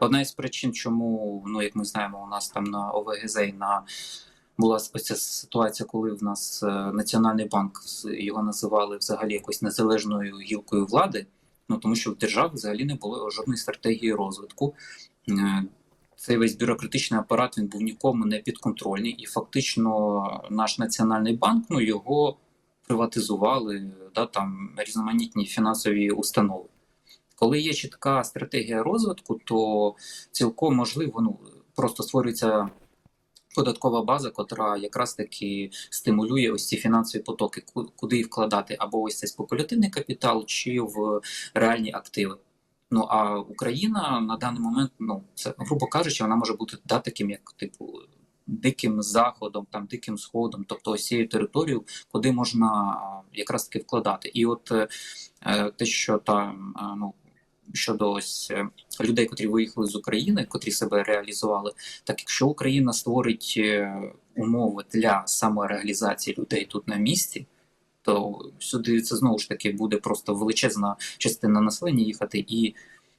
Одна із причин, чому, ну як ми знаємо, у нас там на ОВГЗ на була ось ця ситуація, коли в нас е, Національний банк його називали взагалі якось незалежною гілкою влади. Ну тому що в державі взагалі не було жодної стратегії розвитку. Е, Цей весь бюрократичний апарат він був нікому не підконтрольний, і фактично наш національний банк ну його приватизували, да, там різноманітні фінансові установи. Коли є чітка стратегія розвитку, то цілком можливо ну, просто створюється податкова база, котра якраз таки стимулює ось ці фінансові потоки, куди їх вкладати, або ось цей спекулятивний капітал, чи в реальні активи. Ну а Україна на даний момент, ну це грубо кажучи, вона може бути да, таким, як типу. Диким заходом, там диким сходом, тобто ось цією територією, куди можна якраз таки вкладати. І от е, е, те, що там ну щодо ось е, людей, котрі виїхали з України, котрі себе реалізували, так якщо Україна створить е, умови для самореалізації людей тут на місці, то сюди це знову ж таки буде просто величезна частина населення їхати, і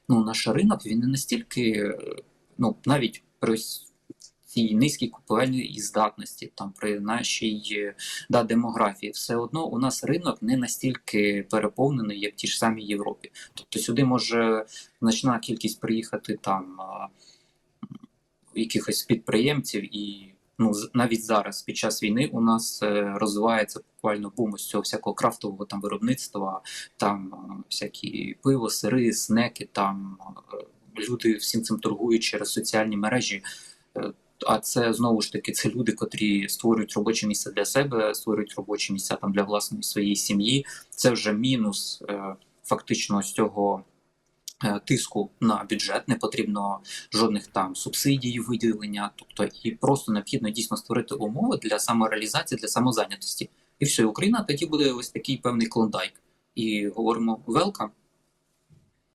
ну наш ринок він не настільки, е, ну навіть при ось цій низькій купувальній здатності, там при нашій да, демографії, все одно у нас ринок не настільки переповнений, як в ті ж самій Європі. Тобто сюди може значна кількість приїхати там якихось підприємців, і ну навіть зараз, під час війни, у нас е, розвивається буквально бум ось цього всякого крафтового там виробництва, там всякі пиво, сири, снеки, там е, люди всім цим торгують через соціальні мережі. Е, А це знову ж таки це люди, котрі створюють робоче місце для себе, створюють робочі місця там для власної своєї сім'ї. Це вже мінус е, фактично з цього е, тиску на бюджет. Не потрібно жодних там субсидій, виділення. Тобто, і просто необхідно дійсно створити умови для самореалізації, для самозайнятості. І все, Україна тоді буде ось такий певний клондайк. І говоримо welcome,